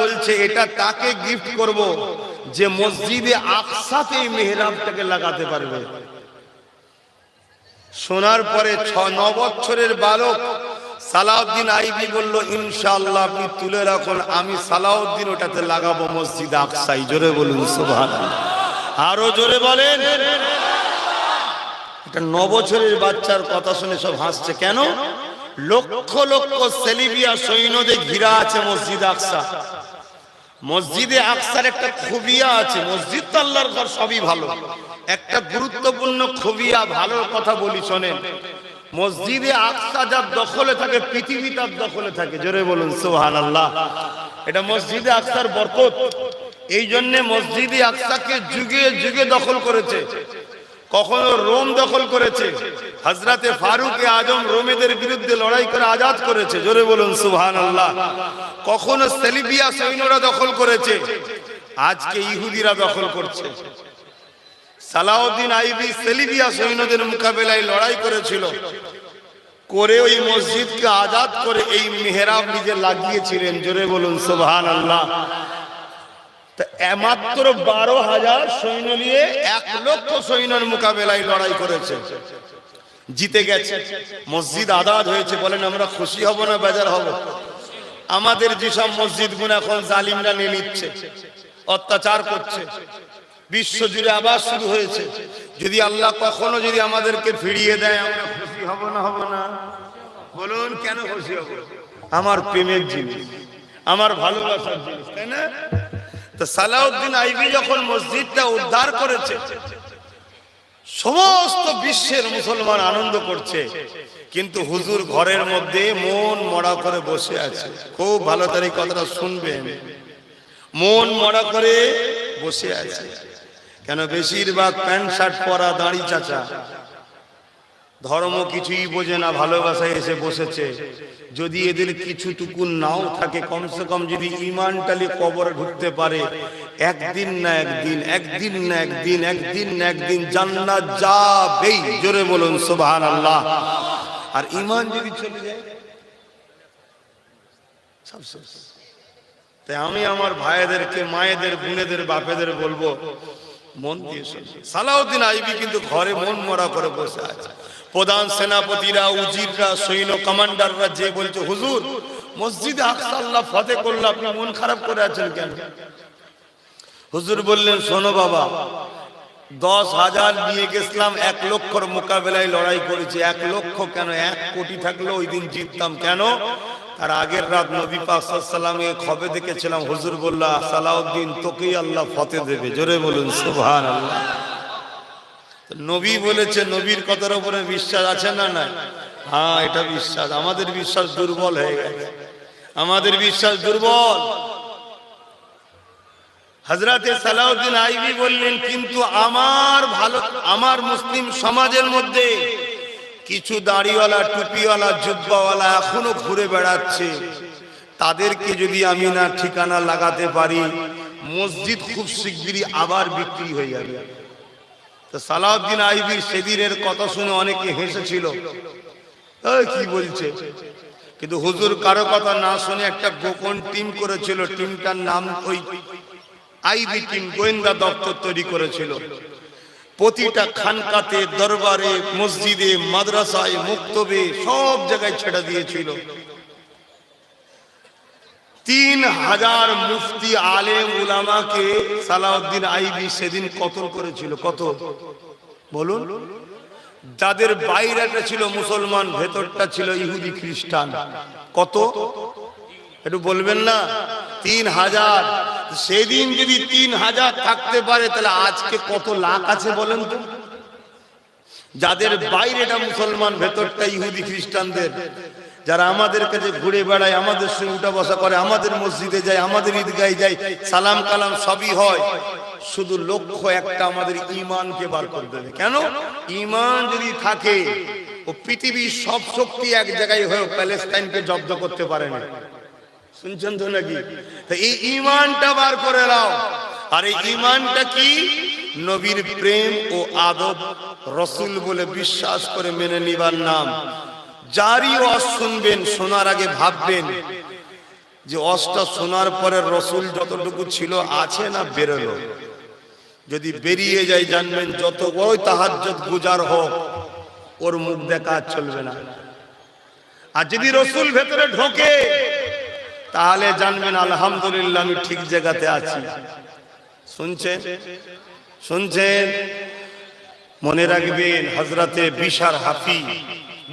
বলছে, এটা তাকে গিফট করব যে মসজিদে আকসাতে মেহরাবটাকে লাগাতে পারবে। শোনার পরে ছ, ন বছরের বালক সালাউদ্দিন আইবি বলল, ইনশাআল্লাহ আপনি তুলে রাখুন, আমি সালাউদ্দিন ওটাতে লাগাবো মসজিদ আকসাই। জোরে বলুন সুবহান আরও জোরে বলেন। এটা ন বছরের বাচ্চার কথা শুনে সব হাসছে। কেন? লক্ষ লক্ষ সেলিবিয়া সৈন্যদের ঘিরা আছে মসজিদ আকসা। মসজিদে আকসার একটা খুবিয়া আছে, মসজিদ তো আল্লাহর ঘর, সবই ভালো। একটা গুরুত্বপূর্ণ খুবিয়া, ভালো কথা বলি, শোনেন। মসজিদে আকসা যার দখলে থাকে, পৃথিবী তার দখলে থাকে, জোরে বলুন সুহান আল্লাহ এটা মসজিদে আকসার বরকত। এই জন্য মসজিদে আকসাকে যুগে যুগে দখল করেছে। কখনো রোম দখল করেছে। হজরতে ফারুক আজম রোমেদের বিরুদ্ধে লড়াই করে আজাদ করেছে। জোরে বলুন সুহান আল্লাহ কখনো সেলিবিয়া সৈন্যরা দখল করেছে। আজকে ইহুদিরা দখল করছে। সালাউদ্দিন আইবি সেলিবিয়া সৈন্যদের মোকাবেলায় লড়াই করেছিল। করে ওই মসজিদকে আজাদ করে এই মেহরাব নিজে লাগিয়েছিলেন। জোরে বলুন সুবহান আল্লাহ মাত্র বারো হাজার সৈন্য নিয়ে এক লক্ষ সৈন্যের মোকাবেলায় লড়াই করেছে। জিতে গেছে। মসজিদ আজাদ হয়েছে বলেন আমরা খুশি হব না বেজার হব? আমাদের যেসব মসজিদ গুণ এখন জালিমরা নিয়ে নিচ্ছে, অত্যাচার করছে, বিশ্ব জুড়ে আবার শুরু হয়েছে। যদি আল্লাহ কখনো যদি আমাদেরকে ফিরিয়ে দেয়, আমরা খুশি হব না হব না? বলুন, কেন খুশি হব? আমার প্রেমের জিনিস, আমার ভালোবাসার জিনিস, তাই না? তো সালাউদ্দিন আইবি যখন মসজিদটা উদ্ধার করেছে, সমস্ত বিশ্বের মুসলমান আনন্দ করছে। কিন্তু হুজুর ঘরের মধ্যে মন মরা করে বসে আছে। খুব ভালো তারিখ কথাটা শুনবেন। মন মরা করে বসে আছে। কেন বেশিরভাগ প্যান্ট শার্ট পরা দাঁড়ি চাচা। ধর্ম কিছুই বোঝে না, ভালোবাসায় এসে বসেছে। যদি এদের কিছু কিছুটুকু নাও থাকে, কমসে কম যদি ইমানটালি কবরে ঢুকতে পারে, একদিন না একদিন একদিন না একদিন একদিন না একদিন জান্নাত যাবেই। জোরে বলুন সুবহান আল্লাহ আর ইমান যদি চলে যায় তাই আমি আমার ভাইদেরকে, মায়েদের, বোনেদের, বাপেদের বলব মন দিয়ে শুনবে সালাউদ্দিন আইবি কিন্তু ঘরে মন মরা করে বসে আছে। প্রধান সেনাপতিরা, উজিররা, সৈন্য কমান্ডাররা যে বলছে, হুজুর, মসজিদে আকসা আল্লাহ ফতে করল আপনি মন খারাপ করে আছেন কেন? হুজুর বললেন, শোনো বাবা, দশ হাজার নিয়ে গেছিলাম, এক লক্ষর মোকাবেলায় লড়াই করেছি, এক লক্ষ কেন? এক কোটি থাকলে ওই দিন জিততাম কেন? তার আগের রাত নবী পাকসালামে খবে দেখেছিলাম, হুজুর বললা সালাউদ্দিন, তোকেই আল্লাহ ফতে দেবে। জোরে বলুন সুবহান আল্লাহ নবী বলেছে, নবীর কথার উপরে বিশ্বাস আছে না না হ্যাঁ এটা বিশ্বাস। আমাদের বিশ্বাস দুর্বল হয়ে গেছে। আমাদের বিশ্বাস দুর্বল। হজরতে সালাউদ্দিন আইবি বললেন, কিন্তু আমার ভালো, আমার মুসলিম সমাজের মধ্যে কিছু দাড়িওয়ালা, টুপিওয়ালা, জুব্বাওয়ালা এখনও ঘুরে বেড়াচ্ছে। তাদেরকে যদি আমি না ঠিকানা লাগাতে পারি, মসজিদ খুব শিগগিরই আবার বিক্রি হয়ে যাবে। তো সালাউদ্দিন আইবির সেদিনের কথা শুনে অনেকে হেসেছিল। কি বলছে? কিন্তু হুজুর কারও কথা না শুনে একটা গোপন টিম করেছিল, টিমটার নাম ওই আইবি টিম, গোয়েন্দা দপ্তর তৈরি করেছিল। প্রতিটা খানকাতে দরবারে মসজিদে মাদ্রাসায় মুক্তবে সব জায়গায় ছেড়ে দিয়েছিল। তিন হাজার মুফতি আলেম উলামাকে সালাউদ্দিন আইবি সেদিন কতল করেছিল কত বলুন। যাদের বাইরেটা ছিল মুসলমান ভেতরটা ছিল ইহুদি খ্রিস্টান। কত? একটু বলবেন না? তিন হাজার। সেদিন যদি তিন হাজার থাকতে পারে, তাহলে আজকে কত লাখ আছে বলেন তো? যাদের বাইরেটা মুসলমান, ভেতরটা ইহুদি খ্রিস্টানদের। যারা আমাদের কাছে ঘুরে বেড়ায়, আমাদের সঙ্গে উঠা বসা করে, আমাদের মসজিদে যায়, আমাদের ঈদগায় যায়, সালাম কালাম সবই হয়। শুধু লক্ষ্য একটা, আমাদের ইমানকে বার করে দেবে কেন? ইমান যদি থাকে, ও পৃথিবীর সব শক্তি এক জায়গায় হয়ে প্যালেস্তাইনকে জব্দ করতে পারে না। শুনছেন তো নাকি? এই ইমানটা বার করে নাও। আর এই ইমানটা কি? নবীর প্রেম ও আদব রসুল বলে বিশ্বাস করে মেনে নিবার নাম। যারই ওয়াজ শুনবেন, শোনার আগে ভাববেন যে অসটা শোনার পরে রসুল যতটুকু ছিল আছে না বেরোলো। যদি বেরিয়ে যায় জানবেন যত বড়ই তাহাজ্জত গুজার হোক, ওর মুখ দেখা চলবে না। আর যদি রসুল ভেতরে ঢোকে তাহলে জানবেন আলহামদুলিল্লাহ আমি ঠিক জায়গাতে আছি। শুনছেন? শুনছেন? মনে রাখবেন হজরতে বিশার হাফি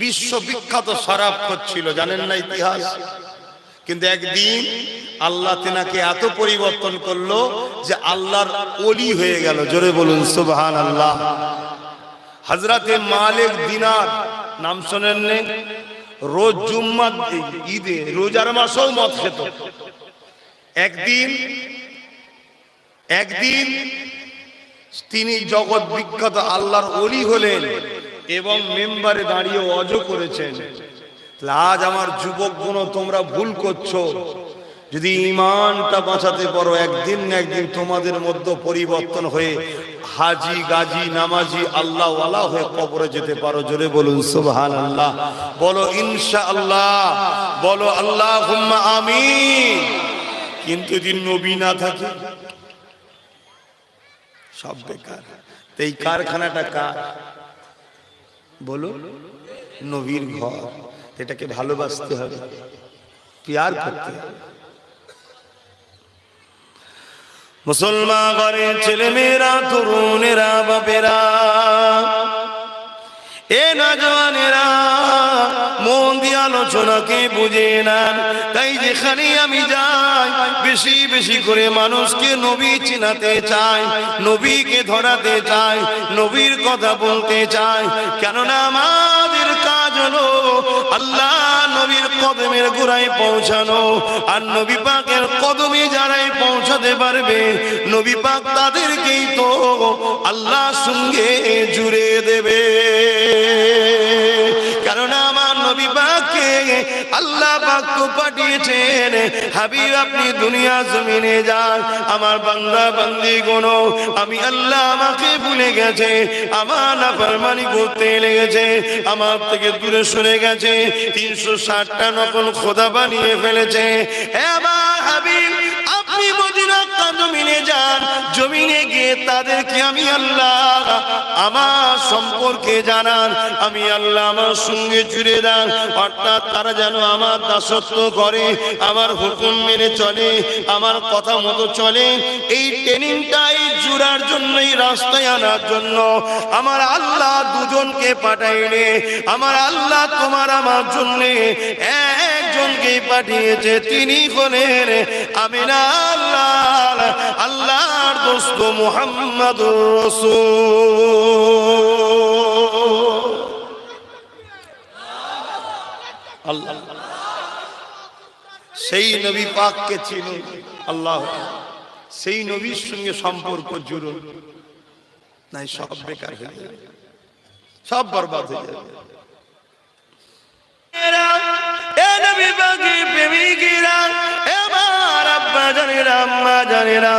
বিশ্ববিখ্যাত শরাব ছিল জানেন না ইতিহাস? কিন্তু একদিন আল্লাহ তেনাকে এত পরিবর্তন করল যে আল্লাহর অলি হয়ে গেল। জোরে বলুন সুবহান আল্লাহ হজরতে মালিক দিনার, নাম শোনেন নে? রোজ জুম্মা ঈদে, রোজার মাসেও মদ খেত। একদিন একদিন তিনি জগৎ বিখ্যাত আল্লাহর অলি হলেন এবং মেম্বারে দাঁড়িয়ে অজ করেছেন। আজ আমার যুবক গুণ তোমরা ভুল করছ। যদি ইমানটা বাঁচাতে পারো, একদিন না একদিন তোমাদের মধ্যে পরিবর্তন হয়ে হাজি, গাজি, নামাজি আল্লাহ ওয়ালা হয়ে কবরে যেতে পারো। জোরে বলুন সুবহান আল্লাহ বলো ইনশা আল্লাহ বলো আল্লাহ আমি কিন্তু যদি নবী না থাকে, সব বেকার। এই কারখানাটা কার? বলো, নবীর ঘর। এটাকে ভালোবাসতে হবে। পিয়ার করতে হবে। মুসলমান ঘরের ছেলে মেয়েরা তরুণেরা, বাপেরা, এ নজওয়ানেরা মন দিয়ে আলোচনাকে বুঝে নেন। তাই যেখানে আমি যাই, বেশি বেশি করে মানুষকে নবী চিনাতে চাই, নবীকে ধরাতে চাই, নবীর কথা বলতে চাই। কেননা আমাদের কাজ হলো আল্লাহ নবীর কদমের গোড়ায় পৌঁছানো। আর নবী পাকের কদমে যারাই পৌঁছাতে পারবে, নবী পাক তাদেরকেই তো আল্লাহ সঙ্গে জুড়ে দেবে। পাককে আল্লাহ বাক্য পাঠিয়েছেন, হাবিব আপনি দুনিয়া জমিনে যান, আমার বান্দা বান্দি গুণ আমি আল্লাহ আমাকে ভুলে গেছে, আমার নাফরমানি করতে লেগেছে, আমার থেকে দূরে সরে গেছে, তিনশো ষাটটা নকল খোদা বানিয়ে ফেলেছে। হ্যাঁ আমার হাবিব, আপনি মদিনা জমিনে আমি আমার আমি হুকুম মেনে চলে, আমার কথা মতো চলে। এই ট্রেনিংটাই জুড়ার জন্য এই রাস্তায় আনার জন্য। আমার আল্লাহ দুজনকে পাঠাইলে, আমার আল্লাহ তোমার আমার জন্য একজনকে পাঠিয়েছে, তিনি হলেন আমিনা আল্লাহ। আল্লাহর দোস্ত মুহাম্মাদুর রাসূল। আল্লাহ। সেই নবী পাককে চিনুন আল্লাহ। সেই নবীর সঙ্গে সম্পর্ক জুড়ুন নাই সব বেকার হয়ে যাবে সব বরবাদ হয়ে যাবে এ নবী পাকের প্রেমিকেরা, আব্বা জানেরা, আম্মা জানেরা,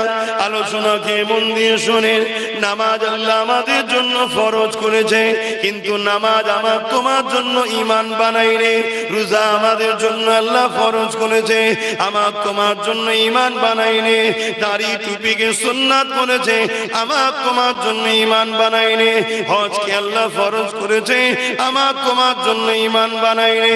মন দিয়ে শোনেন নামাজ আল্লাহ আমাদের জন্য ফরজ করেছে কিন্তু নামাজ আমার তোমার জন্য ইমান বানাইলে রোজা আমাদের জন্য আল্লাহ ফরজ করেছে। আমার তোমার জন্য ইমান বানাইলে দাড়ি টুপিকে সুন্নাত করেছে। আমার তোমার জন্য ইমান বানাইলে হজকে আল্লাহ ফরজ করেছে। আমার তোমার জন্য ইমান বানাইলে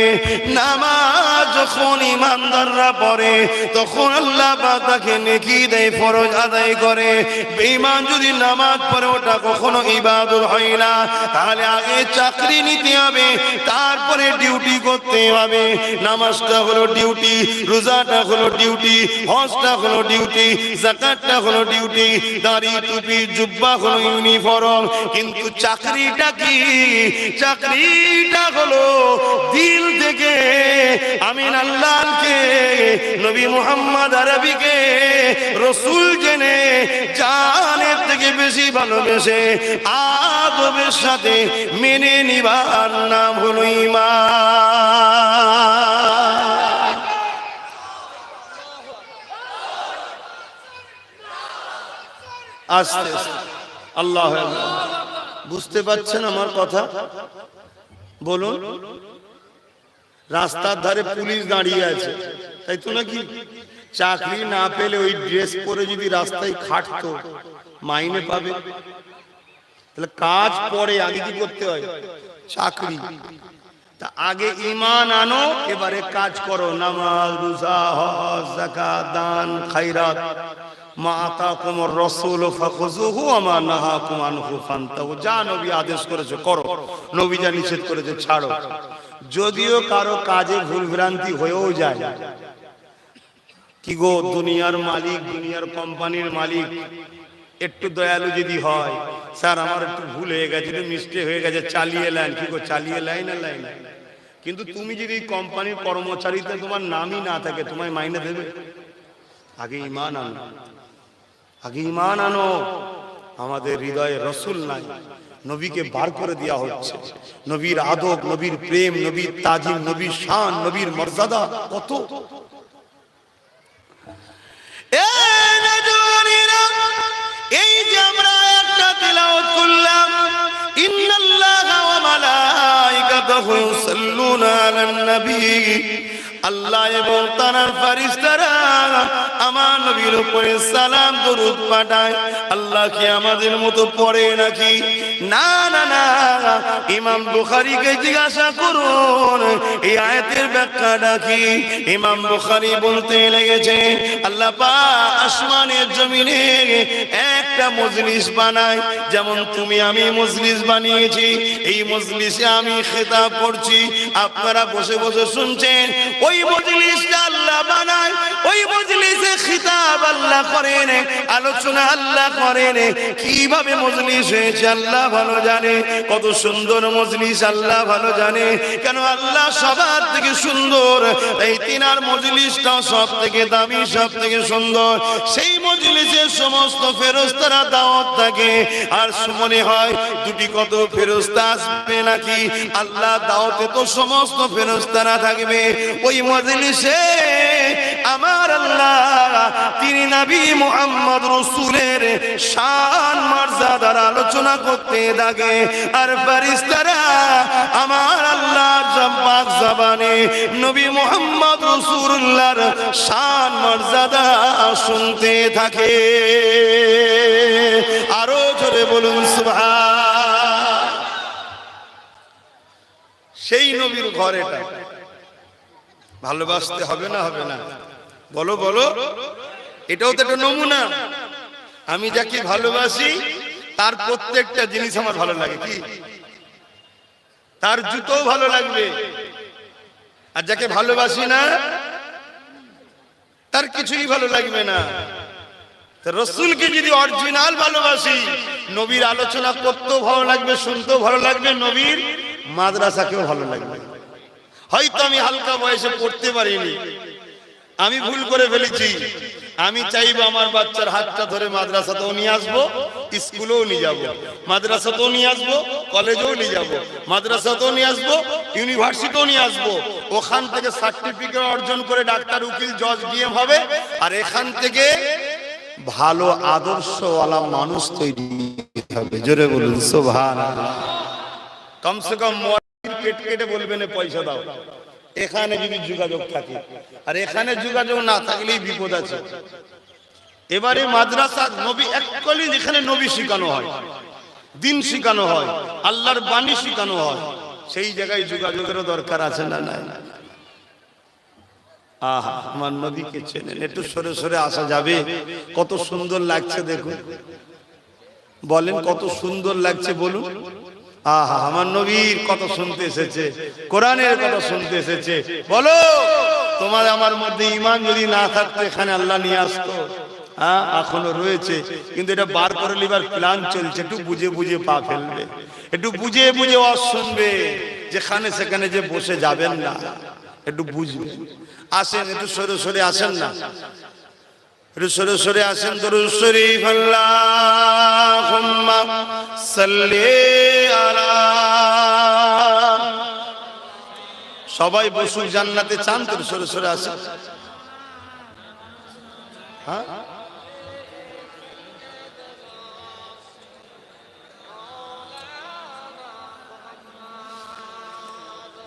নামাজ যখন ইমানদাররা পড়ে, তখন আল্লাহ পাক তাকে নেকি দেয়, ফরজ আদায় করে। বেঈমান যদি নামাজ পড়ে, ওটা কখনো ইবাদত হয় না। তাহলে আগে চাকরি নিতে হবে। তারপরে ডিউটি করতে হবে নামাজটা হলো ডিউটি রোজাটা হলো ডিউটি হজটা হলো ডিউটি জাকাতটা হলো ডিউটি দাড়ি টুপি, জুব্বা হলো ইউনিফর্ম কিন্তু চাকরিটা কি? চাকরিটা হলো দিল থেকে আমিন আল্লাহকে নবী মুহাম্মদ আরবিকে, রসুল জেনে জানের থেকে বেশি ভালোবেসে আদবের সাথে মেনে নিবার নাম হলো ইমান আস্তে আল্লাহ বুঝতে পারছেন আমার কথা? বলুন। রাস্তার ধারে পুলিশ দাঁড়িয়ে আছে। তাই তো নাকি? চাকরি না পেলে ওই ড্রেস পরে যদি রাস্তায় খাটতো, মাইনে পাবে। তাহলে কাজ পরে আগে কি করতে হয়? চাকরি। তা আগে ইমান আনো, এবারে কাজ করো। নামাজ, রোজা, হজ, যাকাত, দান, খায়রাত। মা আতাকুম রাসূল ফাখুযুহু ওয়া মা নাহাকুম আনহু ফান্তাহু। যা নবী আদেশ করেছে, করো। নবী যা নিষেধ করেছে, ছাড়ো। যদিও কারও কাজে ভুল ভ্রান্তি হয়েও যায়। কি গো, দুনিয়ার মালিক, দুনিয়ার কোম্পানির মালিক? একটু দয়ালু যদি হয়, স্যার, আমার একটু ভুল হয়ে গেছে, একটু মিস্টেক হয়ে গেছে, চালিয়ে লাইন কি চালিয়ে লাইন না লাইন কিন্তু তুমি যদি কোম্পানির কর্মচারীতে তোমার নামই না থাকে, তোমায় মাইনে দেবে? আগে ইমান আনো। আগে ইমান আনো। আমাদের হৃদয়ে রসুল নাই। নবীকে বার করে দেওয়া হচ্ছে। নবীর আদব, নবীর প্রেম, নবীর তাজিম, নবীর শান, নবীর মর্যাদা কত? এই আল্লাহ এবং তার ফারিস্তারা আমার নবীর উপরে সালাম, দরুদ পাঠায়। আল্লাহ কি আমাদের মতো পড়ে নাকি? না না না। ইমাম বুখারীকে জিজ্ঞাসা করুন, এই আয়াতের ইমাম বুখারী বলতে লেগেছে, আল্লাহ আসমানের জমিনে একটা মজলিস বানায়। যেমন তুমি, আমি মজলিস বানিয়েছি, এই মজলিসে আমি খেতাব করছি। আপনারা বসে বসে শুনছেন, ওই মজলিসটা আল্লাহ বানায়। ওই মজলিসে খিতাব আল্লাহ করেন, আলোচনা আল্লাহ করেন। কীভাবে মজলিস হয়েছে আল্লাহ ভালো জানে। কত সুন্দর মজলিস আল্লাহ ভালো জানে। কেন আল্লাহ সবার থেকে সুন্দর? এই তিনার সব থেকে দামি সব থেকে সুন্দর। সেই মজলিসের সমস্ত ফেরস্তারা দাওয়াত থাকে। আর মনে হয় দুটি কত ফেরস্তা আসবে নাকি? আল্লাহ দাওয়াতে তো সমস্ত ফেরস্তারা থাকবে। ওই মজলিসে আমার আল্লাহ, তিনি নবী মুহাম্মদ রসুলের শান মর্যাদার আলোচনা করতে থাকে আর ফারিস্তারা আমার আল্লাহ জব্বাক জবানে নবী মুহাম্মদ রসুল্লাহর শান মর্যাদা শুনতে থাকে। আরও জোরে বলুন, সুবহান। সেই নবীর ঘর ভালোবাসতে হবে না হবে না? বলো বলো। এটাও তো একটা নমুনা। আমি যাকে ভালোবাসি, তার প্রত্যেকটা জিনিস আমার ভালো লাগে, কি? তার জুতোও ভালো লাগবে। আর যাকে ভালোবাসি না, তার কিছুই ভালো লাগবে না। রসুলকে যদি অরিজিনাল ভালোবাসি, নবীর আলোচনা করতেও ভালো লাগবে, শুনতেও ভালো লাগবে, নবীর মাদ্রাসাকেও ভালো লাগবে। হয়তো আমি হালকা বয়সে পড়তে পারিনি। আমি ভুল করে ফেলেছি। আমি চাইব আমার বাচ্চার হাতটা ধরে মাদ্রাসাতেও নিয়ে আসব স্কুলেও নিয়ে যাব। মাদ্রাসাতেও নিয়ে আসব কলেজেও নিয়ে যাব। মাদ্রাসাতেও নিয়ে আসব ইউনিভার্সিটিও নিয়ে আসব। ওখান থেকে সার্টিফিকেট অর্জন করে ডাক্তার উকিল জজ ডিএম হবে। আর এখান থেকে ভালো আদর্শওয়ালা মানুষ তৈরি হবে। জোরে বলুন সোভান কমসে কম পেট কেটে বলবেন পয়সা দাও। এখানে যদি যোগাযোগ থাকে। আর এখানে যোগাযোগ না থাকলেই বিপদ আছে। এবারে মাদ্রাসা নবী এককলি যেখানে নবী শিখানো হয়, দিন শিখানো হয়, আল্লাহর বাণী শিখানো হয়, সেই জায়গায় যোগাযোগেরও দরকার আছে না না আহা, আমার নবীকে চেনেন, একটু সরে সরে আসা যাবে। কত সুন্দর লাগছে দেখুন। বলেন কত সুন্দর লাগছে বলুন। আহা, আমার নবীর কথা শুনতে এসেছে, কোরআনের কথা শুনতে এসেছে। বলো, তোমার আমার মধ্যে ইমান যদি না থাকতো, এখানে আল্লাহ নিয়ে আসতো। হ্যাঁ এখনও রয়েছে। কিন্তু এটা বার করে লিবার প্ল্যান চলছে, একটু বুঝে বুঝে পা ফেলবে। একটু বুঝে বুঝে ওয়াজ শুনবে, যেখানে সেখানে যে বসে যাবেন না। একটু বুঝবে। আসেন, একটু সরে সরে আসেন না। একটু সরে সরে আসেন, দরুদ শরীফ, আল্লাহুম্মা সাল্লি আলা সবাই বসুক জান্নাতে চান তো সরে সরে আসেন হ্যাঁ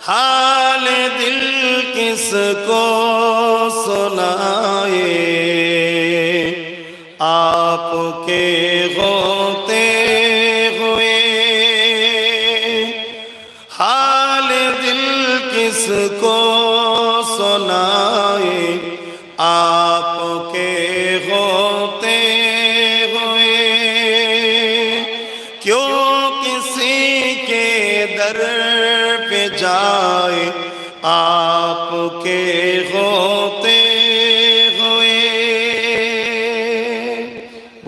हाल दिल किसको सुनाए दर पे जाए आपके होते हुए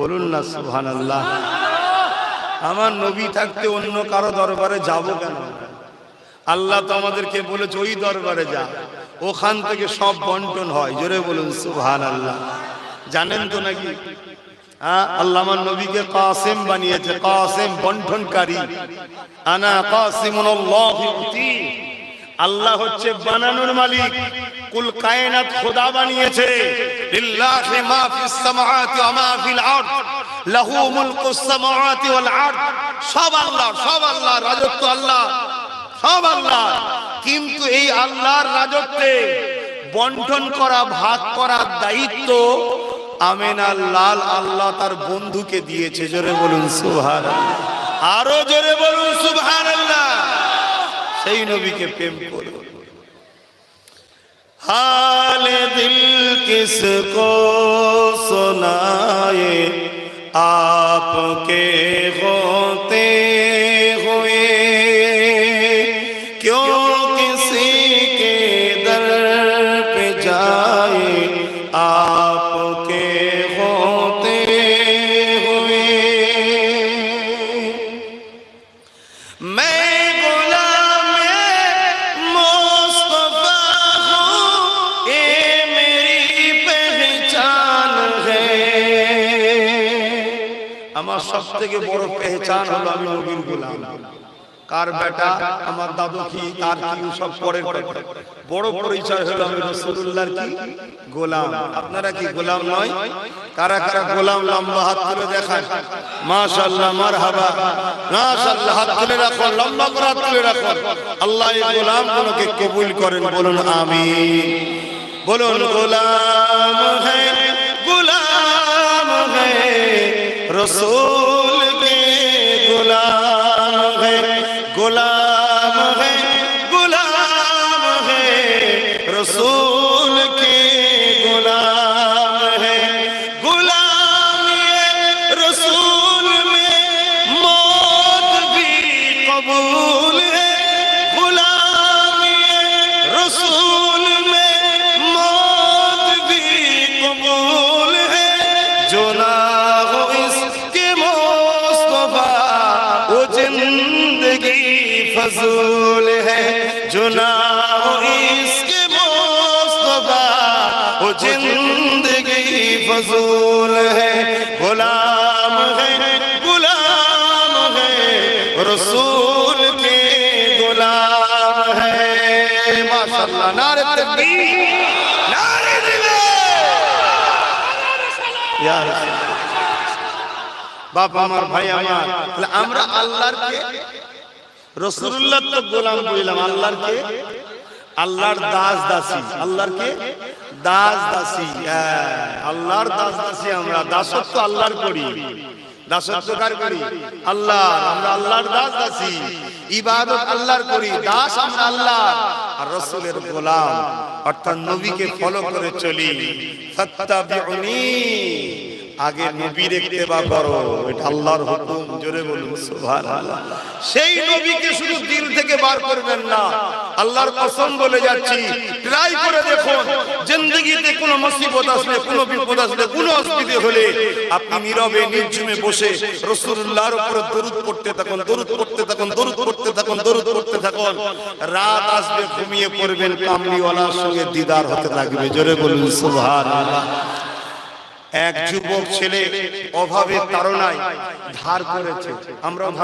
বলুন না সুহান আল্লাহ আমার নবী থাকতে অন্য কারো দরবারে যাব কেন আল্লাহ তো আমাদেরকে বলেছে ওই দরবারে যা ওখান থেকে সব বন্টন হয় জোরে বলুন সুহান আল্লাহ জানেন তো নাকি হ্যাঁ নবীকে আল্লাহ হচ্ছে বানানোর মালিক। কুল কায়নাত খোদা বানিয়েছে। লিল্লাহি মা ফিস সামাওয়াতি ওয়া মা ফিল আরদ। লাহু মুলকুস সামাওয়াতি ওয়াল আরদ। সব আল্লাহ সব আল্লাহ, রাজত্ব আল্লাহ, সব আল্লাহ। কিন্তু এই আল্লাহর রাজত্বে বন্টন করা, ভাগ করার দায়িত্ব আমেনার লাল আল্লাহ তার বন্ধুকে দিয়েছে জোরে বলুন সুবহান আরো জোরে বলুন সুবহান আল্লাহ সেই নবীকে প্রেম করো हाल दिल किसको सुनाए आपके তার বেটা, আমার দাদু কি, তার কি সব পরে বড় পরিচয় হলো আমি রসুল্লাহ কি? গোলাম। আপনারা কি গোলাম নয়? কারা কারা গোলাম লম্বা হাত তুলে দেখান? মাশাআল্লাহ, মারহাবা। মাশাআল্লাহ, হাত তুলে রাখো লম্বা করে হাত তুলে রাখো আল্লাহ এই গোলাম গুলোকে কবুল করেন, বলুন আমিন। বলুন, গোলাম হ্যায় গোলাম হ্যায় রসুল কে গোলাম फजूल है गुलाम है गुलाम है रसूल के गुलाम है माशाल्लाह नारे तकबीर नारे दिले ইয়া রাসূল। বাপ আমার ভাই আমার তাহলে আমরা আল্লাহর কে রসুল্লাহ তো গোলাম বললাম আল্লাহর কে আল্লাহর দাস দাসী আল্লাহর কে দাস দাসী হ্যাঁ, আল্লাহর দাস দাসী আমরা দাসত্ব আল্লাহর করি। দাসত্ব কার করি? আল্লাহ আমরা আল্লাহর দাস দাসী ইবাদত আল্লাহর করি দাস আমরা আল্লাহ আর রসুলের গোলাম অর্থাৎ নবীকে ফলো করে চলি। ফাত্তাবিউনি। আগে নবীর ইত্তেবা করো, এটা আল্লাহর হুকুম, জোরে বলুন, সুবহানাল্লাহ। সেই নবীকে শুধু দিল থেকে বার করবেন না, আল্লাহর কসম বলে যাচ্ছি ট্রাই করে দেখুন, জিন্দেগিতে কোনো মুসিবত আসলে, কোনো বিপদ আসলে, কোনো অসুবিধে হলে আপনি নীরবে, নির্জুমে বসে রাসূলুল্লাহর উপর দরুদ পড়তে থাকুন, দরুদ পড়তে থাকুন, দরুদ পড়তে থাকুন, দরুদ পড়তে থাকুন। রাত আসবে, ঘুমিয়ে পড়বেন, কামলিওয়ালার সঙ্গে দিদার হতে থাকবে জোরে বলুন, সুবহানাল্লাহ। এক যুবক ছেলে অভাবের তাড়নায় ধার করেছে। আমরাও ধার